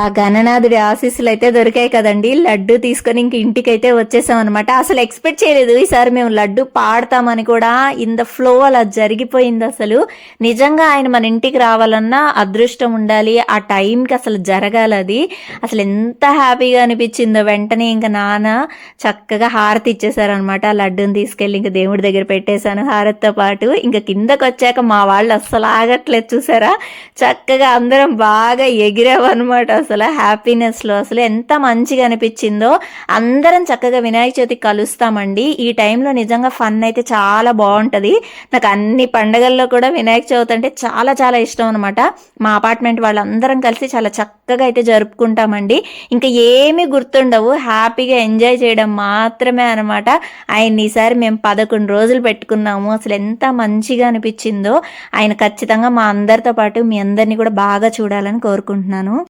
ఆ గణనాథుడి ఆశీస్సులు అయితే దొరికాయి కదండి. లడ్డు తీసుకొని ఇంక ఇంటికి అయితే వచ్చేసాం అనమాట అసలు ఎక్స్పెక్ట్ చేయలేదు. ఈసారి మేము లడ్డు పాడతామని కూడా ఇన్ ద ఫ్లో అలా జరిగిపోయింది అసలు. నిజంగా ఆయన మన ఇంటికి రావాలన్నా అదృష్టం ఉండాలి. ఆ టైంకి అసలు జరగాలి అది. అసలు ఎంత హ్యాపీగా అనిపించిందో వెంటనే ఇంకా నాన్న చక్కగా హారతి ఇచ్చేసారనమాట ఆ లడ్డుని తీసుకెళ్ళి ఇంకా దేవుడి దగ్గర పెట్టేశాను హారతితో పాటు. ఇంకా కిందకు వచ్చాక మా వాళ్ళు అస్సలు ఆగట్లేదు చూసారా? చక్కగా అందరం బాగా ఎగిరామన్నమాట అసలు హ్యాపీనెస్లో అసలు ఎంత మంచిగా అనిపించిందో అందరం చక్కగా వినాయక చవితి కలుస్తామండి. ఈ టైంలో నిజంగా ఫన్ అయితే చాలా బాగుంటుంది. నాకు అన్ని పండగల్లో కూడా వినాయక చవితి అంటే చాలా చాలా ఇష్టం అనమాట మా అపార్ట్మెంట్ వాళ్ళందరం కలిసి చాలా చక్కగా అయితే జరుపుకుంటామండి. ఇంకా ఏమీ గుర్తుండవు. హ్యాపీగా ఎంజాయ్ చేయడం మాత్రమే అనమాట ఆయన ఈసారి మేము పదకొండు రోజులు పెట్టుకున్నాము. అసలు ఎంత మంచిగా అనిపించిందో. ఆయన ఖచ్చితంగా మా అందరితో పాటు మీ అందరినీ కూడా బాగా చూడాలని కోరుకుంటున్నాను.